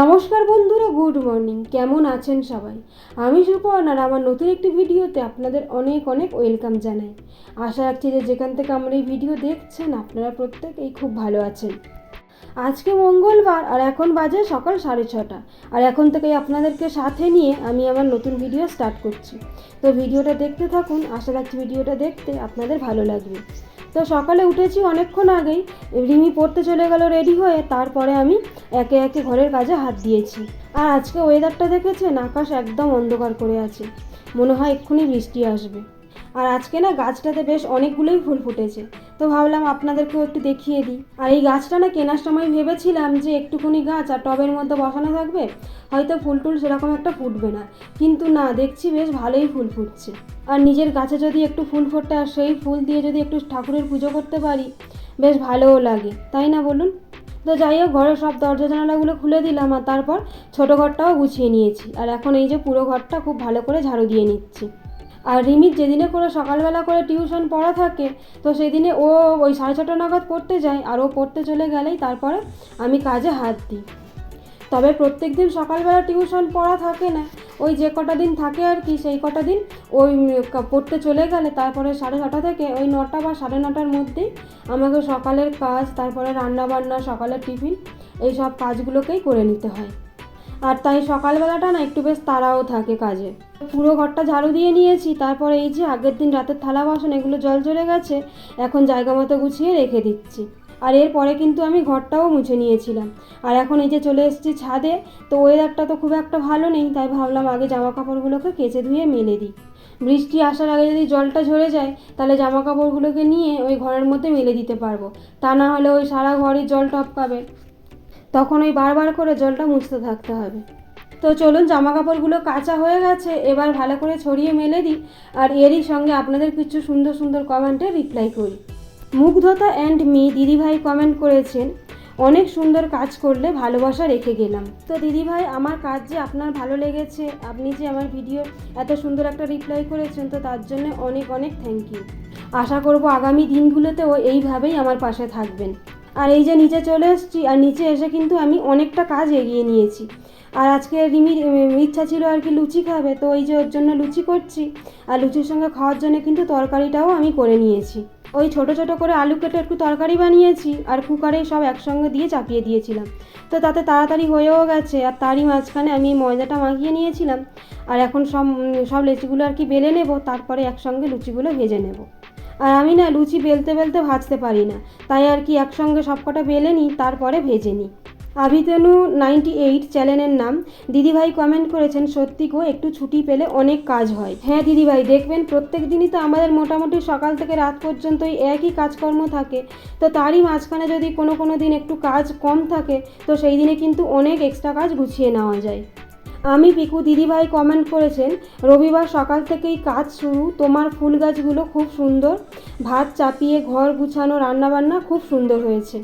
নমস্কার বন্ধুরা, good morning. কেমন আছেন সবাই? আমি সুপর্ণ আর আমার নতুন একটি ভিডিওতে আপনাদের অনেক অনেক ওয়েলকাম জানাই। আশা রাখছি যে যেখান থেকে আমার এই ভিডিও দেখছেন, আপনারা প্রত্যেকেই খুব ভালো আছেন। আজকে মঙ্গলবার আর এখন বাজে সকাল সাড়ে ছটা। আর এখন থেকেই আপনাদেরকে সাথে নিয়ে আমি আমার নতুন ভিডিও স্টার্ট করছি। তো ভিডিওটা দেখতে থাকুন, আশা রাখছি ভিডিওটা দেখতে আপনাদের ভালো লাগবে। তো সকালে উঠেছি অনেকক্ষণ আগেই। রিমি পড়তে চলে গেল রেডি হয়ে, তারপরে আমি একে একে ঘরের কাজে হাত দিয়েছি। আর আজকে ওয়েদারটা দেখেছেন? আকাশ একদম অন্ধকার করে আছে। মনে হয় এক্ষুনি বৃষ্টি আসবে। আর আজকে না গাছটাতে বেশ অনেকগুলোই ফুল ফুটেছে। তো ভাবলাম আপনাদেরকেও একটু দেখিয়ে দিই। আর এই গাছটা না কেনার সময় ভেবেছিলাম যে একটুখানি গাছ আর টবের মধ্যে বসানো থাকবে, হয়তো ফুল টুল সেরকম একটা ফুটবে না। কিন্তু না, দেখছি বেশ ভালোই ফুল ফুটছে। আর নিজের গাছে যদি একটু ফুল ফোটে আর সেই ফুল দিয়ে যদি একটু ঠাকুরের পুজো করতে পারি, বেশ ভালোও লাগে। তাই না বলুন? তো যাই হোক, ঘরের সব দরজা জানালাগুলো খুলে দিলাম আর তারপর ছোটো ঘরটাও গুছিয়ে নিয়েছি। আর এখন এই যে পুরো ঘরটা খুব ভালো করে ঝাড়ু দিয়ে নিচ্ছি। আর রিমির যেদিনে করে সকালবেলা করে টিউশন পড়া থাকে, তো সেদিনে ও ওই সাড়ে ছটা নাগাদ পড়তে যায় আর ও পড়তে চলে গেলেই তারপরে আমি কাজে হাত দিই। তবে প্রত্যেক দিন সকালবেলা টিউশন পড়া থাকে না, ওই যে কটা দিন থাকে আর কি সেই কটা দিন ওই পড়তে চলে গেলে তারপরে সাড়ে ছটা থেকে ওই নটা বা সাড়ে নটার মধ্যেই আমাকে সকালের কাজ, তারপরে রান্না বান্না সকালের টিফিন এই সব কাজগুলোকেই করে নিতে হয়। আর তাই সকালবেলাটা না একটু বেশ তাড়াও থাকে কাজে। পুরো ঘরটা ঝাড়ু দিয়ে নিয়েছি, তারপরে এই যে আগের দিন রাতের থালা বাসন, এগুলো জল ঝরে গেছে, এখন জায়গা মতো গুছিয়ে রেখে দিচ্ছি। আর এরপরে কিন্তু আমি ঘরটাও মুছে নিয়েছিলাম। আর এখন এই যে চলে এসেছি ছাদে, তো ওয়েদারটা তো খুব একটা ভালো নেই, তাই ভাবলাম আগে জামা কাপড়গুলোকে কেচে ধুয়ে মেলে দিই। বৃষ্টি আসার আগে যদি জলটা ঝরে যায়, তাহলে জামা কাপড়গুলোকে নিয়ে ওই ঘরের মধ্যে মেলে দিতে পারব। তা না হলে ওই সারা ঘরই জল টপকাবে। তখন ওই বারবার করে জলটা মুছতে থাকতে হবে। তো চলুন জামা কাপড়গুলো কাঁচা হয়ে গেছে, এবার ভালো করে ছড়িয়ে মেলে দিই আর এরই সঙ্গে আপনাদের কিছু সুন্দর সুন্দর কমেন্টে রিপ্লাই করি। মুগ্ধতা অ্যান্ড মি দিদিভাই কমেন্ট করেছেন, অনেক সুন্দর কাজ করলে ভালোবাসা রেখে গেলাম। তো দিদিভাই, আমার কাজ যে আপনার ভালো লেগেছে, আপনি যে আমার ভিডিও এত সুন্দর একটা রিপ্লাই করেছেন, তো তার জন্য অনেক অনেক থ্যাংক ইউ আশা করব আগামী দিনগুলোতেও এইভাবেই আমার পাশে থাকবেন। আর এই যে নিচে চলে এসেছি, আর নিচে এসে কিন্তু আমি অনেকটা কাজ এগিয়ে নিয়েছি। আর আজকে রিমির ইচ্ছা ছিল আর কি লুচি খাবে, তো এই যে ওর জন্য লুচি করছি, আর লুচির সঙ্গে খাওয়ার জন্য কিন্তু তরকারিটাও আমি করে নিয়েছি। ওই ছোট ছোট করে আলু কেটে একটু তরকারি বানিয়েছি, আর কুকারেই সব একসঙ্গে দিয়ে চাপিয়ে দিয়েছিলাম। তো তাতে তাড়াতাড়ি হয়েও গেছে, আর তারই মাঝখানে আমি ময়দাটা মাখিয়ে নিয়েছিলাম। আর এখন সব সব লেচিগুলো আর কি বেলে নেব, তারপরে একসঙ্গে লুচিগুলো ভেজে নেব। আর আমি না লুচি বেলতে বেলতে ভাজতে পারি না। তাই আর কি একসঙ্গে সবকটা বেলে নিই, তারপরে ভেজে নিই। আবিতেনু নাইনটি এইট চ্যানেলের নাম। দিদিভাই কমেন্ট করেছেন, সত্যি গো, একটু ছুটি পেলে অনেক কাজ হয়। হ্যাঁ দিদিভাই, দেখবেন প্রত্যেক দিনই তো আমাদের মোটামুটি সকাল থেকে রাত পর্যন্ত একই কাজকর্ম থাকে। তো তারই মাঝখানে যদি কোনো কোনো দিন একটু কাজ কম থাকে, তো সেই দিনে কিন্তু অনেক এক্সট্রা কাজ গুছিয়ে নেওয়া যায়। আমি পিকু দিদিভাই কমেন্ট করেছেন, রবিবার সকাল থেকেই কাজ শুরু, তোমার ফুল গাছগুলো খুব সুন্দর, ভাত চাপিয়ে ঘর গুছানো, রান্নাবান্না খুব সুন্দর হয়েছে।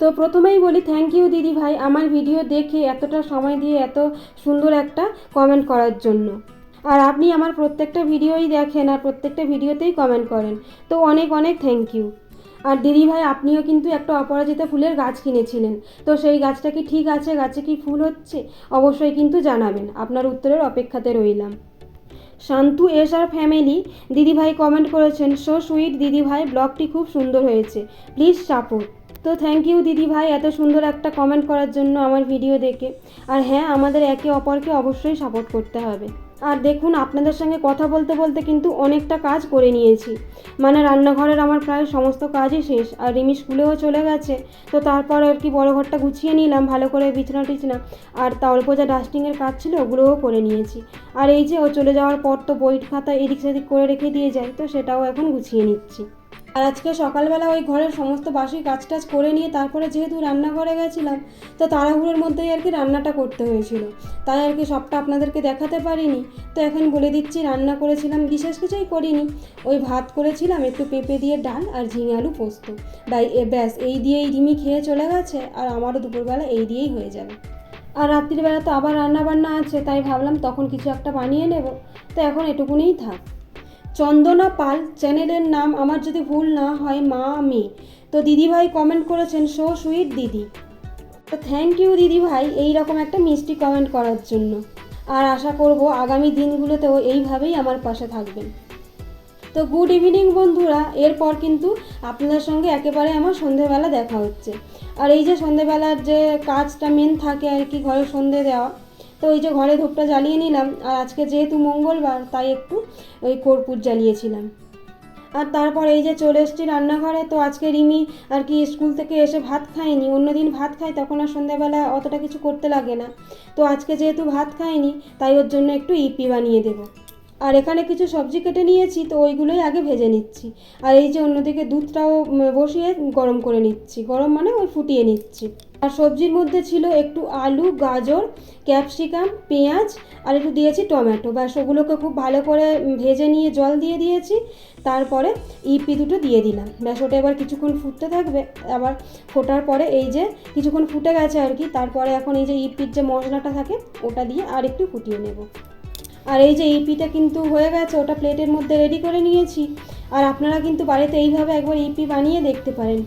তো প্রথমেই বলি থ্যাংক ইউ দিদি ভাই আমার ভিডিও দেখে এতটা সময় দিয়ে এত সুন্দর একটা কমেন্ট করার জন্য। আর আপনি আমার প্রত্যেকটা ভিডিওই দেখেন আর প্রত্যেকটা ভিডিওতেই কমেন্ট করেন। তো অনেক অনেক থ্যাংক ইউ আর দিদি ভাই, আপনিও কিন্তু একটা অপরাজিতা ফুলের গাছ কিনেছিলেন। তো সেই গাছটা কি ঠিক আছে? গাছে কি ফুল হচ্ছে? অবশ্যই কিন্তু জানাবেন। আপনার উত্তরের অপেক্ষাতে রইলাম। শান্তু এস আর ফ্যামিলি দিদিভাই কমেন্ট করেছেন, সো সুইট দিদিভাই ব্লগটি খুব সুন্দর হয়েছে। Please support. তো থ্যাংক ইউ দিদিভাই এত সুন্দর একটা কমেন্ট করার জন্য আমার ভিডিও দেখে। আর হ্যাঁ আমাদের একে অপরকে অবশ্যই সাপোর্ট করতে হবে। আর দেখুন, আপনাদের সঙ্গে কথা বলতে বলতে কিন্তু অনেকটা কাজ করে নিয়েছি। মানে রান্নাঘরের আমার প্রায় সমস্ত কাজই শেষ, আর রিমি স্কুলেও চলে গেছে, তো তারপর আর কি বড় ঘরটা গুছিয়ে নিলাম, ভালো করে বিছনা টিছনা, আর তা অল্প যা ডাস্টিংয়ের কাজ ছিল ওগুলোও করে নিয়েছি। আর এই যে ও চলে যাওয়ার পর তো বই খাতা এদিক সেদিক করে রেখে দিয়ে যায়, তো সেটাও এখন গুছিয়ে নিচ্ছি। আর আজকে সকালবেলা ওই ঘরের সমস্ত বাসি কাজ টাজ করে নিয়ে তারপরে যেহেতু রান্নাঘরে গেছিলাম, তো তাড়াহুড়োর মধ্যেই আর কি রান্নাটা করতে হয়েছিল। তাই আর কি সবটা আপনাদেরকে দেখাতে পারিনি। তো এখন বলে দিচ্ছি, রান্না করেছিলাম, বিশেষ কিছুই করিনি। ওই ভাত করেছিলাম, একটু পেঁপে দিয়ে ডাল আর ঝিঙে আলু পোস্ত। তাই এ, ব্যাস, এই দিয়েই রিমি খেয়ে চলে গেছে আর আমারও দুপুরবেলা এই দিয়েই হয়ে যাবে। আর রাত্রিবেলা তো আবার রান্না বান্না আছে, তাই ভাবলাম তখন কিছু একটা বানিয়ে নেব। তো এখন এটুকুনিই থাক। চন্দনা পাল চ্যানেলের নাম আমার যদি ভুল না হয়, মা, আমি। তো দিদিভাই কমেন্ট করেছেন সো সুইট দিদি। তো থ্যাংক ইউ দিদি ভাই এই রকম একটা মিষ্টি কমেন্ট করার জন্য। আর আশা করব আগামী দিনগুলোতেও এইভাবেই আমার পাশে থাকবেন। তো গুড ইভিনিং বন্ধুরা, এরপর কিন্তু আপনাদের সঙ্গে একেবারে আমার সন্ধেবেলা দেখা হচ্ছে। আর এই যে সন্ধেবেলার যে কাজটা মেন থাকে আর কি, ঘরে সন্ধে দেওয়া তো ওই যে ঘরে ধূপটা জ্বালিয়ে নিলাম, আর আজকে যেহেতু মঙ্গলবার, তাই একটু ওই কর্পূর জ্বালিয়েছিলাম। আর তারপর এই যে চলে এসেছি রান্নাঘরে, তো আজকে রিমি আর কি স্কুল থেকে এসে ভাত খায়নি। অন্যদিন ভাত খায়, তখন আর সন্ধ্যাবেলা অতটা কিছু করতে লাগে না। তো আজকে যেহেতু ভাত খায়নি, তাই ওর জন্য একটু ইপি বানিয়ে দেবো। আর এখানে কিছু সবজি কেটে নিয়েছি, তো ওইগুলোই আগে ভেজে নিচ্ছি। আর এই যে অন্যদিকে দুধটাও বসিয়ে গরম করে নিচ্ছি। গরম মানে ওই ফুটিয়ে নিচ্ছি। আর সবজির মধ্যে ছিল একটু আলু, গাজর, ক্যাপসিকাম, পেঁয়াজ, আর একটু দিয়েছি টমেটো। ব্যাস, ওগুলোকে খুব ভালো করে ভেজে নিয়ে জল দিয়ে দিয়েছি। তারপরে ইপি দুটো দিয়ে দিলাম। ব্যাস, ওটা এবার কিছুক্ষণ ফুটতে থাকবে। আবার ফোটার পরে এই যে কিছুক্ষণ ফুটে গেছে আর কি, তারপরে এখন এই যে ইপির যে মশলাটা থাকে, ওটা দিয়ে আর একটু ফুটিয়ে নেব। আর এই যে ইপিটা কিন্তু হয়ে গেছে, ওটা প্লেটের মধ্যে রেডি করে নিয়েছি। আর আপনারা কিন্তু বাড়িতে এইভাবে একবার ইপি বানিয়ে দেখতে পারেন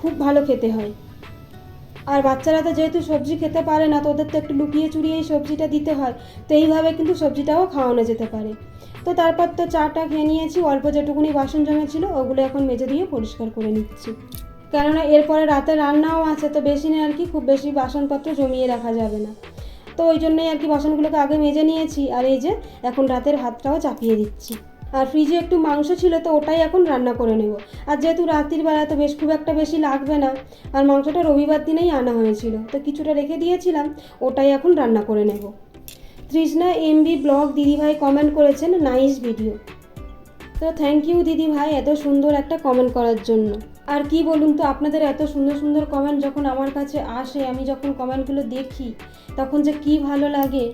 খুব ভালো খেতে হয়। আর বাচ্চারা তো যেহেতু সবজি খেতে পারে না, তো ওদের তো একটু লুকিয়ে চুরিয়ে এই সবজিটা দিতে হয়। তো এইভাবে কিন্তু সবজিটাও খাওয়ানো যেতে পারে। তো তারপর তো চাটা খেয়ে নিয়েছি, অল্প যেটুকুনি বাসন জমেছিল, ওগুলো এখন মেজে দিয়ে পরিষ্কার করে নিচ্ছি। কেননা এরপরে রাতে রান্নাও আছে, তো বেশি নেই আর কি, খুব বেশি বাসনপত্র জমিয়ে রাখা যাবে না। তো ওই জন্যই আর কি বাসনগুলোকে আগে মেজে নিয়েছি। আর এই যে এখন রাতের ভাতটাও চাপিয়ে দিচ্ছি। আর ফ্রিজে একটু মাংস ছিল তো ওটাই এখন রান্না করে নেব। আর যেহেতু রাত্রির বেলা তো বেশ খুব একটা বেশি লাগবে না, আর মাংসটা রবিবার দিনেই আনা হয়েছিল, তো কিছুটা রেখে দিয়েছিলাম, ওটাই এখন রান্না করে নেব। তৃষ্ণা এমবি ব্লগ দিদিভাই কমেন্ট করেছেন নাইস ভিডিও তো থ্যাংক ইউ দিদিভাই, এত সুন্দর একটা কমেন্ট করার জন্য। আর কি বলুন তো, আপনাদের এত সুন্দর সুন্দর কমেন্ট যখন আমার কাছে আসে, আমি যখন কমেন্টগুলো দেখি, তখন যে কি ভালো লাগে।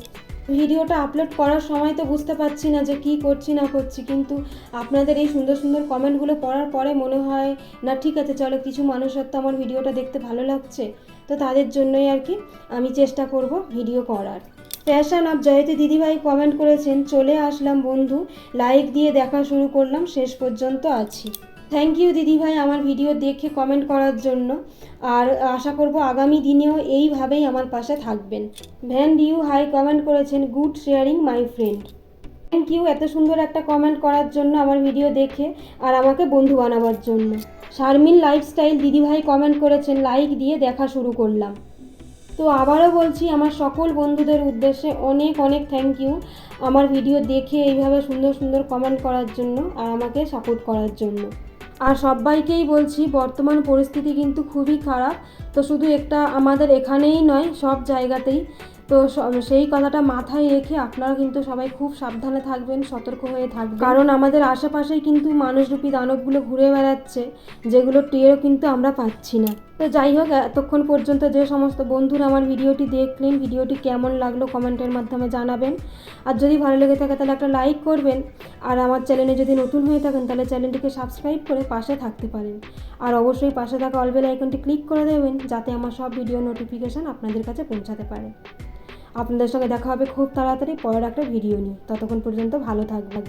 ভিডিওটা আপলোড করার সময় তো বুঝতে পারছি না যে কি করছি, না করছি, কিন্তু আপনাদের এই সুন্দর সুন্দর কমেন্টগুলো পড়ার পরে মনে হয়, না, ঠিক আছে, চলো কিছু মানুষের তো আমার ভিডিওটা দেখতে ভালো লাগছে। তো তাদের জন্যই আর কি আমি চেষ্টা করব ভিডিও করার। ফ্যাশন আপ জয়তী দিদিভাই কমেন্ট করেছেন, চলে আসলাম বন্ধু। লাইক দিয়ে দেখা শুরু করলাম, শেষ পর্যন্ত আছি। থ্যাংক ইউ দিদিভাই, আমার ভিডিও দেখে কমেন্ট করার জন্য। আর আশা করব আগামী দিনেও এইভাবেই আমার পাশে থাকবেন। ভ্যান ইউ হাই কমেন্ট করেছেন good sharing my friend thank you এত সুন্দর একটা কমেন্ট করার জন্য আমার ভিডিও দেখে আর আমাকে বন্ধু বানাবার জন্য। শারমিন লাইফস্টাইল দিদিভাই কমেন্ট করেছেন লাইক দিয়ে দেখা শুরু করলাম। তো আবারও বলছি, আমার সকল বন্ধুদের উদ্দেশ্যে অনেক অনেক থ্যাংক ইউ আমার ভিডিও দেখে এইভাবে সুন্দর সুন্দর কমেন্ট করার জন্য আর আমাকে সাপোর্ট করার জন্য। আর সবাইকেই বলছি, বর্তমান পরিস্থিতি কিন্তু খুবই খারাপ। তো শুধু একটা আমাদের এখানেই নয়, সব জায়গাতেই। তো সেই কথাটা মাথায় রেখে আপনারা কিন্তু সবাই খুব সাবধানে থাকবেন, সতর্ক হয়ে থাকবেন। কারণ আমাদের আশেপাশেই কিন্তু মানুষরূপী দানবগুলো ঘুরে বেড়াচ্ছে, যেগুলো টেরও কিন্তু আমরা পাচ্ছি না। তো যাই হোক, এতক্ষণ পর্যন্ত যে সমস্ত বন্ধুরা আমার ভিডিওটি দেখলেন, ভিডিওটি কেমন লাগল কমেন্টের মাধ্যমে জানাবেন। আর যদি ভালো লেগে থাকে, তাহলে একটা লাইক করবেন। আর আমার চ্যানেলে যদি নতুন হয়ে থাকেন, তাহলে চ্যানেলটিকে সাবস্ক্রাইব করে পাশে থাকতে পারেন। আর অবশ্যই পাশে থাকা অলবেল আইকনটি ক্লিক করে দেবেন, যাতে আমার সব ভিডিও নোটিফিকেশান আপনাদের কাছে পৌঁছাতে পারে। আপনাদের সঙ্গে দেখা হবে খুব তাড়াতাড়ি পরের একটা ভিডিও নিয়ে। ততক্ষণ পর্যন্ত ভালো থাকবেন।